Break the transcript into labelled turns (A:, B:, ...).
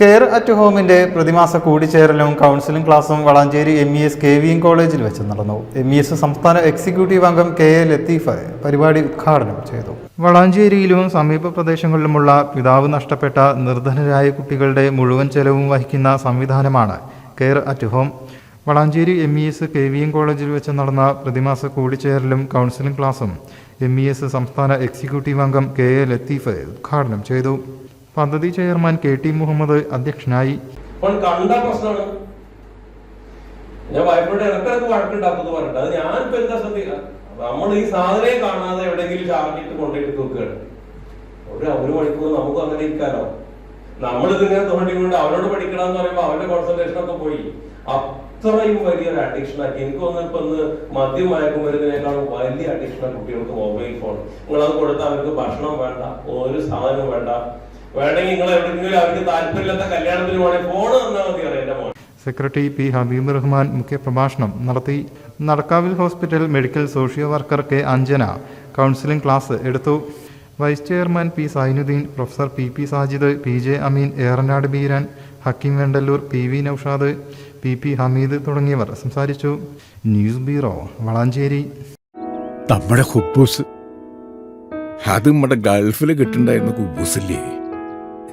A: Care at ഹോമിന്റെ പ്രതിമാസ കൂടിച്ചേരലും counselling ക്ലാസും Valanchery M E S K V M കോളേജിൽ വെച്ച് നടന്നു. എം ഇ എസ് സംസ്ഥാന എക്സിക്യൂട്ടീവ് അംഗം കെ എ ലത്തീഫ് പരിപാടി ഉദ്ഘാടനം ചെയ്തു. വളാഞ്ചേരിയിലും സമീപ പ്രദേശങ്ങളിലുമുള്ള പിതാവ് നഷ്ടപ്പെട്ട നിർധനരായ കുട്ടികളുടെ മുഴുവൻ ചെലവും വഹിക്കുന്ന സംവിധാനമാണ് care at home. Valanchery M E S K V M കോളേജിൽ വെച്ച് നടന്ന പ്രതിമാസ കൂടിച്ചേരലും കൗൺസിലിംഗ് ക്ലാസും എം ഇ എസ് സംസ്ഥാന എക്സിക്യൂട്ടീവ് അംഗം കെ എ ലത്തീഫ് ഉദ്ഘാടനം ചെയ്തു. പദ്ധതി ചെയർമാൻ കെ ടി മുഹമ്മദ് അധ്യക്ഷനായി.
B: കണ്ട പ്രശ്നമാണ്. ഞാൻ വായ്പയുടെ ഇടക്കിടക്ക് വഴക്കുണ്ടാക്കുന്നത് പറഞ്ഞിട്ട്. അത് ഞാൻ ഇപ്പൊ എന്താ ശ്രദ്ധിക്കുക നമ്മൾ ഈ സാധനയെ കാണാതെ എവിടെയെങ്കിലും ചാർജിട്ട് കൊണ്ടിട്ട് നോക്കുകയാണ് ഒരു ഒരു മണിക്കൂർ നമുക്ക് അങ്ങനെ ഇരിക്കാലോ? നമ്മൾ ഇതിങ്ങനെ തോണ്ടിക്കൊണ്ട് അവരോട് പഠിക്കണം എന്ന് പറയുമ്പോൾ അവരുടെ കോൺസെൻട്രേഷൻ ഒക്കെ പോയി. അത്രയും വലിയൊരു അഡിക്ഷൻ ആക്കി. എനിക്ക് തോന്നുന്നു ഇപ്പൊ ഇന്ന് മദ്യം വലിയ അഡിക്ഷനാണ് കുട്ടികൾക്ക് മൊബൈൽ ഫോൺ നിങ്ങൾ അത് കൊടുത്താൽ അവർക്ക് ഭക്ഷണം വേണ്ട ഒരു സാധനം വേണ്ട. വേണമെങ്കിൽ നിങ്ങൾ എവിടെയെങ്കിലും അവർക്ക് താല്പര്യമില്ലാത്ത കല്യാണത്തിന് പോകണേ. ഫോൺ തന്നാൽ മതി അറിയാം എന്റെ മോൻ.
A: സെക്രട്ടറി പി ഹബീബ് റഹ്മാൻ മുഖ്യപ്രഭാഷണം നടത്തി. നടക്കാവിൽ hospital medical social worker K Anjana. Counselling class എടുത്തു. Vice chairman P Zainuddin professor P P Sajid P J Ameen Eranad Beeran Hakeem Vendallur P V Noushad P P Hameed തുടങ്ങിയവർ സംസാരിച്ചു. News bureau Valanchery.
C: നമ്മുടെ ഹുബൂസ്. അത് നമ്മുടെ ഗൾഫിൽ കിട്ടുണ്ടായിരുന്ന കുബൂസില്ലേ?